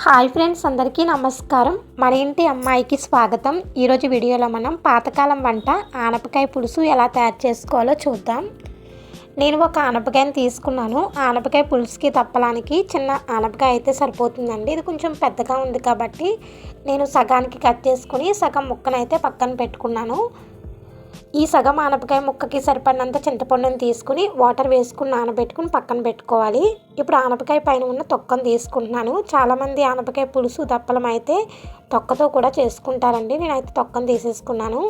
Hi friends అందరికీ నమస్కారం. మన ఇంటి అమ్మాయికి స్వాగతం. ఈరోజు వీడియోలో మనం పాతకాలం వంట ఆనపకాయ పులుసు ఎలా తయారు చేసుకోవాలో చూద్దాం. నేను ఒక ఆనపకాయని తీసుకున్నాను. ఆనపకాయ పులుసుకి తప్పడానికి చిన్న ఆనపకాయ అయితే సరిపోతుందండి. ఇది కొంచెం పెద్దగా ఉంది కాబట్టి నేను సగానికి కట్ చేసుకుని సగం ముక్కనైతే పక్కన పెట్టుకున్నాను. ఈ సగం ఆనపకాయ ముక్కకి సరిపడినంత చింతపండుని తీసుకుని వాటర్ వేసుకుని నానబెట్టుకుని పక్కన పెట్టుకోవాలి. ఇప్పుడు ఆనపకాయ పైన ఉన్న తొక్కను తీసుకుంటున్నాను. చాలామంది ఆనపకాయ పులుసు దప్పలం అయితే తొక్కతో కూడా చేసుకుంటారండి. నేనైతే తొక్కను తీసేసుకున్నాను.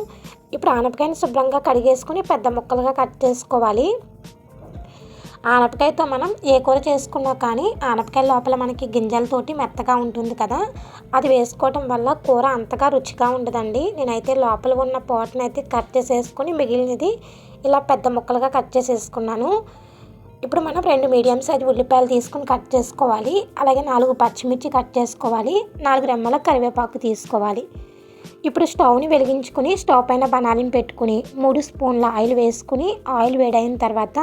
ఇప్పుడు ఆనపకాయని శుభ్రంగా కడిగేసుకుని పెద్ద ముక్కలుగా కట్ చేసుకోవాలి. ఆనపకాయతో మనం ఏ కూర చేసుకున్నా కానీ ఆనపకాయ లోపల మనకి గింజలతోటి మెత్తగా ఉంటుంది కదా అది వేసుకోవటం వల్ల కూర అంతగా రుచిగా ఉండదండి. నేనైతే లోపల ఉన్న పోటనైతే కట్ చేసేసుకొని మిగిలినది ఇలా పెద్ద ముక్కలుగా కట్ చేసేసుకున్నాను. ఇప్పుడు మనం రెండు మీడియం సైజ్ ఉల్లిపాయలు తీసుకుని కట్ చేసుకోవాలి. అలాగే నాలుగు పచ్చిమిర్చి కట్ చేసుకోవాలి. నాలుగు రెమ్మల కరివేపాకు తీసుకోవాలి. ఇప్పుడు స్టవ్ని వెలిగించుకుని స్టవ్ పైన బనాలిని పెట్టుకుని మూడు స్పూన్ల ఆయిల్ వేసుకుని ఆయిల్ వేడైన తర్వాత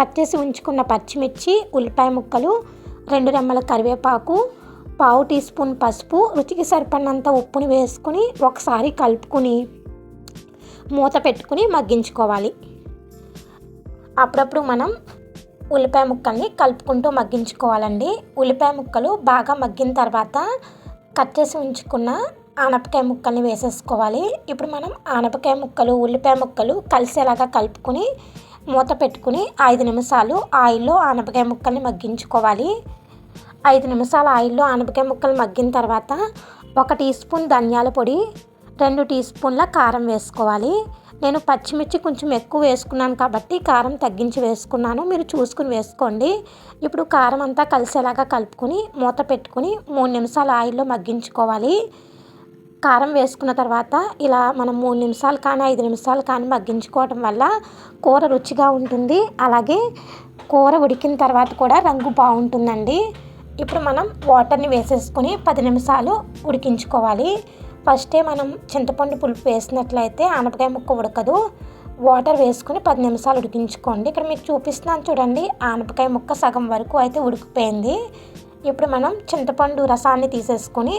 కట్ చేసి ఉంచుకున్న పచ్చిమిర్చి ఉల్లిపాయ ముక్కలు రెండు రెమ్మల కరివేపాకు పావు టీ స్పూన్ పసుపు రుచికి సరిపడినంత ఉప్పుని వేసుకుని ఒకసారి కలుపుకుని మూత పెట్టుకుని మగ్గించుకోవాలి. అప్పుడప్పుడు మనం ఉల్లిపాయ ముక్కల్ని కలుపుకుంటూ మగ్గించుకోవాలండి. ఉల్లిపాయ ముక్కలు బాగా మగ్గిన తర్వాత కట్ చేసి ఉంచుకున్న ఆనపకాయ ముక్కల్ని వేసేసుకోవాలి. ఇప్పుడు మనం ఆనపకాయ ముక్కలు ఉల్లిపాయ ముక్కలు కలిసేలాగా కలుపుకొని మూత పెట్టుకుని ఐదు నిమిషాలు ఆయిల్లో ఆనపకాయ ముక్కల్ని మగ్గించుకోవాలి. ఐదు నిమిషాలు ఆయిల్లో ఆనపకాయ ముక్కలు మగ్గిన తర్వాత ఒక టీ స్పూన్ ధనియాల పొడి రెండు టీ స్పూన్ల కారం వేసుకోవాలి. నేను పచ్చిమిర్చి కొంచెం ఎక్కువ వేసుకున్నాను కాబట్టి కారం తగ్గించి వేసుకున్నాను. మీరు చూసుకుని వేసుకోండి. ఇప్పుడు కారం అంతా కలిసేలాగా కలుపుకొని మూత పెట్టుకుని మూడు నిమిషాలు ఆయిల్లో మగ్గించుకోవాలి. కారం వేసుకున్న తర్వాత ఇలా మనం మూడు నిమిషాలు కానీ ఐదు నిమిషాలు కానీ మగ్గించుకోవటం వల్ల కూర రుచిగా ఉంటుంది. అలాగే కూర ఉడికిన తర్వాత కూడా రంగు బాగుంటుందండి. ఇప్పుడు మనం వాటర్ని వేసేసుకొని పది నిమిషాలు ఉడికించుకోవాలి. ఫస్టే మనం చింతపండు పులుపు వేసినట్లయితే ఆనపకాయ ముక్క ఉడకదు. వాటర్ వేసుకుని పది నిమిషాలు ఉడికించుకోండి. ఇక్కడ మీకు చూపిస్తున్నాను చూడండి ఆనపకాయ ముక్క సగం వరకు అయితే ఉడికిపోయింది. ఇప్పుడు మనం చింతపండు రసాన్ని తీసేసుకొని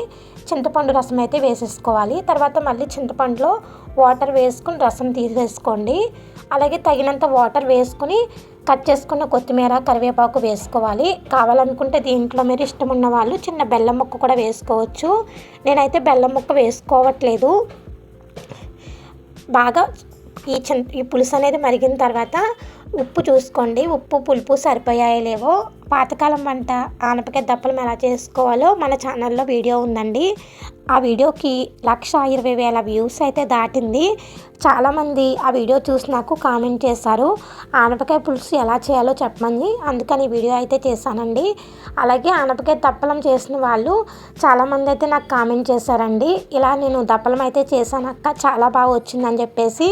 చింతపండు రసం అయితే వేసేసుకోవాలి. తర్వాత మళ్ళీ చింతపండులో వాటర్ వేసుకుని రసం తీసేసుకోండి. అలాగే తగినంత వాటర్ వేసుకుని కట్ చేసుకున్న కొత్తిమీర కరివేపాకు వేసుకోవాలి. కావాలనుకుంటే దీంట్లో మీరు ఇష్టం ఉన్న వాళ్ళు చిన్న బెల్లం ముక్క కూడా వేసుకోవచ్చు. నేనైతే బెల్లం ముక్క వేసుకోవట్లేదు. బాగా ఈ చింత ఈ పులుసు అనేది మరిగిన తర్వాత ఉప్పు చూసుకోండి. ఉప్పు పులుపు సరిపోయాయో లేవో పాతకాలం వంట ఆనపకాయ దప్పలం ఎలా చేసుకోవాలో మన ఛానల్లో వీడియో ఉందండి. ఆ వీడియోకి లక్ష ఇరవై వేల వ్యూస్ అయితే దాటింది. చాలామంది ఆ వీడియో చూసి నాకు కామెంట్ చేశారు. ఆనపకాయ పులుసు ఎలా చేయాలో చెప్పమని అందుకని వీడియో అయితే చేశానండి. అలాగే ఆనపకాయ దప్పలం చేసిన వాళ్ళు చాలామంది అయితే నాకు కామెంట్ చేశారండి. ఇలా నేను దప్పలం అయితే చేశానక్క చాలా బాగా వచ్చిందని చెప్పేసి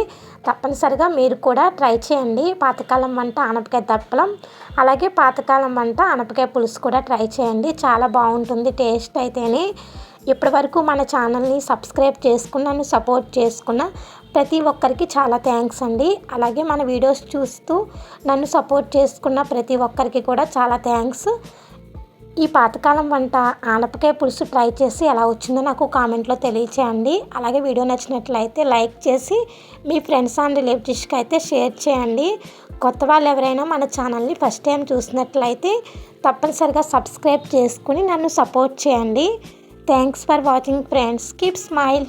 తప్పనిసరిగా మీరు కూడా ట్రై చేయండి. పాతకాలం వంట ఆనపకాయ దప్పలం. అలాగే పాతకాలం వంట అనపకాయ పులుసు కూడా ట్రై చేయండి. చాలా బాగుంటుంది టేస్ట్ అయితేనే. ఇప్పటివరకు మన ఛానల్ని సబ్స్క్రైబ్ చేసుకున్న నన్ను సపోర్ట్ చేసుకున్న ప్రతి ఒక్కరికి చాలా థ్యాంక్స్ అండి. అలాగే మన వీడియోస్ చూస్తూ నన్ను సపోర్ట్ చేసుకున్న ప్రతి ఒక్కరికి కూడా చాలా థ్యాంక్స్. ఈ పాతకాలం వంట ఆనపకాయ పులుసు ట్రై చేసి ఎలా వచ్చిందో నాకు కామెంట్లో తెలియచేయండి. అలాగే వీడియో నచ్చినట్లయితే లైక్ చేసి మీ ఫ్రెండ్స్ అండ్ రిలేటివ్స్కి అయితే షేర్ చేయండి. కొత్త వాళ్ళు ఎవరైనా మన ఛానల్ని ఫస్ట్ టైం చూసినట్లయితే తప్పనిసరిగా సబ్స్క్రైబ్ చేసుకుని నన్ను సపోర్ట్ చేయండి. Thanks for watching friends. Keep smile.